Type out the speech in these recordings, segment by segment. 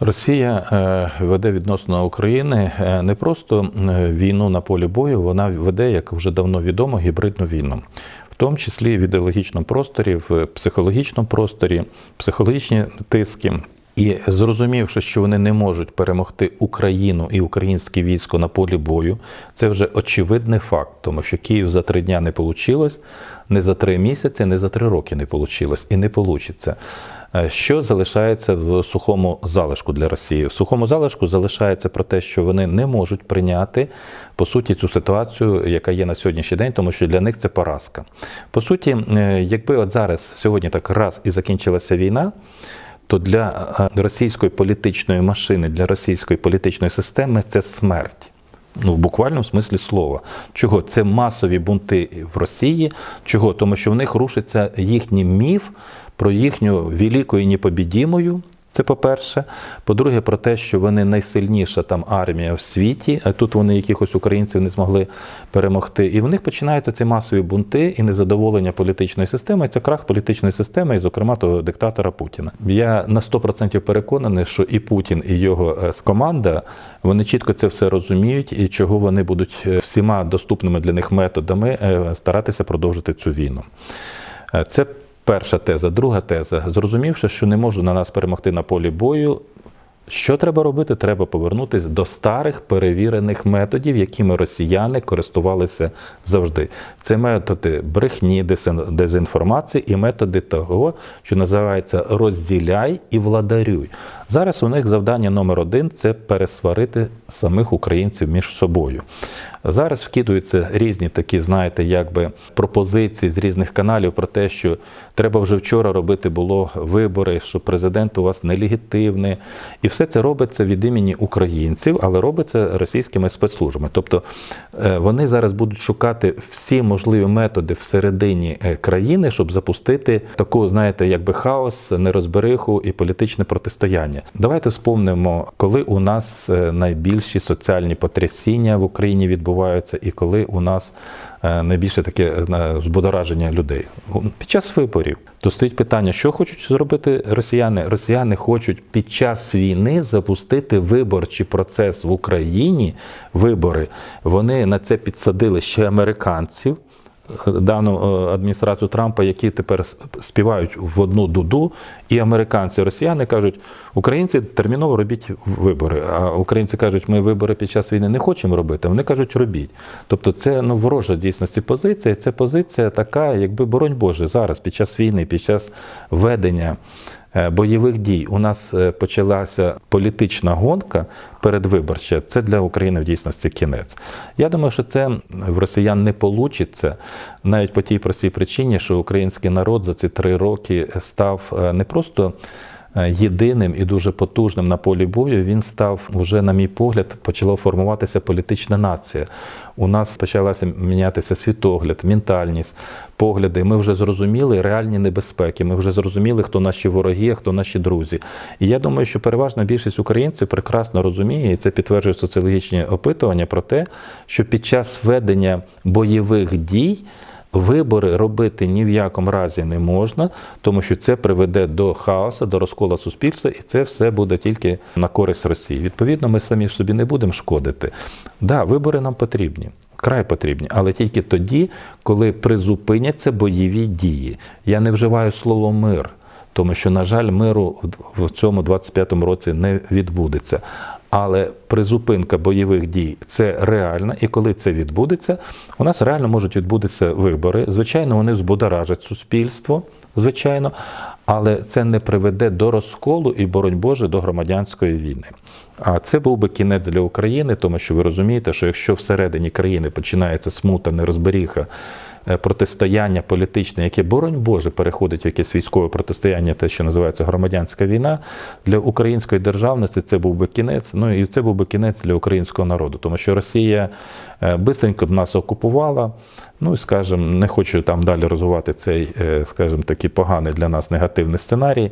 Росія е, веде відносно України е, не просто війну на полі бою, вона веде, як вже давно відомо, гібридну війну, в тому числі в ідеологічному просторі, в психологічному просторі, психологічні тиски. І зрозумівши, що вони не можуть перемогти Україну і українське військо на полі бою, це вже очевидний факт, тому що Київ за три дня не вийшло, не за три місяці, не за три роки не вийшло і не вийде. Що залишається в сухому залишку для Росії? В сухому залишку залишається про те, що вони не можуть прийняти по суті цю ситуацію, яка є на сьогоднішній день, тому що для них це поразка. По суті, е, якби от зараз сьогодні так раз і закінчилася війна. То для е, російської політичної машини, для російської політичної системи це смерть. Ну, в буквальному смислі слова. Чого? Це масові бунти в Росії. Чого? Тому що в них рушиться їхній міф про їхню велику і непобідімою. Це по-перше. По-друге, про те, що вони найсильніша там армія в світі, а тут вони якихось українців не змогли перемогти. І в них починаються ці масові бунти і незадоволення політичної системи. І це крах політичної системи, і, зокрема, того диктатора Путіна. Я на 100% переконаний, що і Путін, і його е, команда вони чітко це все розуміють, і чого вони будуть е, всіма доступними для них методами е, старатися продовжити цю війну. Це Перша теза, друга теза. Зрозумівши, що не можу на нас перемогти на полі бою. Що треба робити? Треба повернутися до старих перевірених методів, якими росіяни користувалися завжди. Це методи брехні, дезінформації і методи того, що називається розділяй і владарюй. Зараз у них завдання номер один це пересварити самих українців між собою. Зараз вкидуються різні такі, знаєте, якби пропозиції з різних каналів про те, що треба вже вчора робити було вибори, що президент у вас нелегітимний. І все це робиться від імені українців, але робиться російськими спецслужбами. Тобто е, вони зараз будуть шукати всі можливі методи всередині е, країни, щоб запустити таку, знаєте, якби хаос, нерозбериху і політичне протистояння. Давайте вспомнимо, коли у нас е, найбільші соціальні потрясіння в Україні відбуваються, і коли у нас найбільше таке збудораження людей під час виборів. То стоїть питання, що хочуть зробити росіяни? Росіяни хочуть під час війни запустити виборчий процес в Україні. Вибори вони на це підсадили ще американців. Дану адміністрацію Трампа, які тепер співають в одну дуду, і американці, росіяни кажуть, українці терміново робіть вибори. А українці кажуть, ми вибори під час війни не хочемо робити. Вони кажуть, робіть. Тобто, це ну ворожа дійсності позиція. Це позиція така, якби боронь Боже, зараз під час війни, під час ведення Е, бойових дій у нас е, почалася політична гонка передвиборча. Це для України в дійсності кінець. Я думаю, що це в росіян не вийде, навіть по тій простій причині, що український народ за ці три роки став е, не просто. Єдиним і дуже потужним на полі бою він став вже, на мій погляд, почала формуватися політична нація. У нас почалася мінятися світогляд, ментальність, погляди. Ми вже зрозуміли реальні небезпеки. Ми вже зрозуміли, хто наші вороги, а хто наші друзі. І я думаю, що переважна більшість українців прекрасно розуміє, і це підтверджує соціологічні опитування про те, що під час ведення бойових дій. Вибори робити ні в якому разі не можна, тому що це приведе до хаосу, до розкола суспільства, і це все буде тільки на користь Росії. Відповідно, ми самі собі не будемо шкодити. Да, вибори нам потрібні. Край потрібні, але тільки тоді, коли призупиняться бойові дії. Я не вживаю слово мир, тому що, на жаль, миру в цьому 25-му році не відбудеться. Але призупинка бойових дій це реально, і коли це відбудеться, у нас реально можуть відбутися вибори. Звичайно, вони збудоражать суспільство, звичайно, але це не приведе до розколу і, боронь Боже, до громадянської війни. А це був би кінець для України, тому що ви розумієте, що якщо всередині країни починається смута, нерозберіха, протистояння політичне, яке, боронь Боже, переходить в якесь військове протистояння, те, що називається громадянська війна, для української державності це був би кінець. Ну і це був би кінець для українського народу, тому що Росія е, б нас окупувала. Ну і скажем, не хочу там далі розвивати цей, скажем, скажімо, такий поганий для нас негативний сценарій.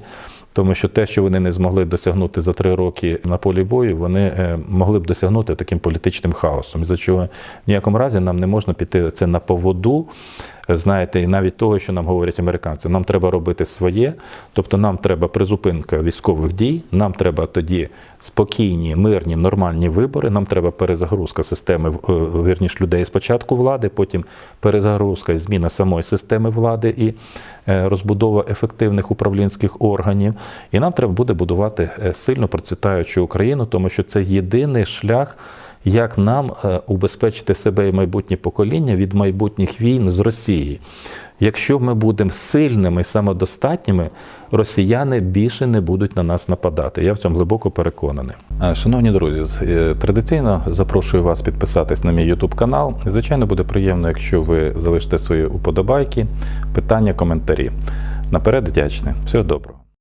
Тому що те, що вони не змогли досягнути за три роки на полі бою, вони е, могли б досягнути таким політичним хаосом. За чого в ніякому разі нам не можна піти це на поводу знаєте, і навіть того, що нам говорять американці. Нам треба робити своє, тобто нам треба призупинка військових дій, нам треба тоді спокійні, мирні, нормальні вибори. Нам треба перезагрузка системи е, вірніш людей спочатку влади, потім перезагрузка і зміна самої системи влади і е, розбудова ефективних управлінських органів. І нам треба буде будувати е, сильно процвітаючу Україну, тому що це єдиний шлях. Як нам е, убезпечити себе і майбутнє покоління від майбутніх війн з Росією? Якщо ми будемо сильними і самодостатніми, росіяни більше не будуть на нас нападати. Я в цьому глибоко переконаний. Е, Шановні друзі, е, традиційно запрошую вас підписатись на мій YouTube канал. Звичайно, буде приємно, якщо ви залишите свої уподобайки, питання, коментарі. Наперед вдячний. Всього доброго.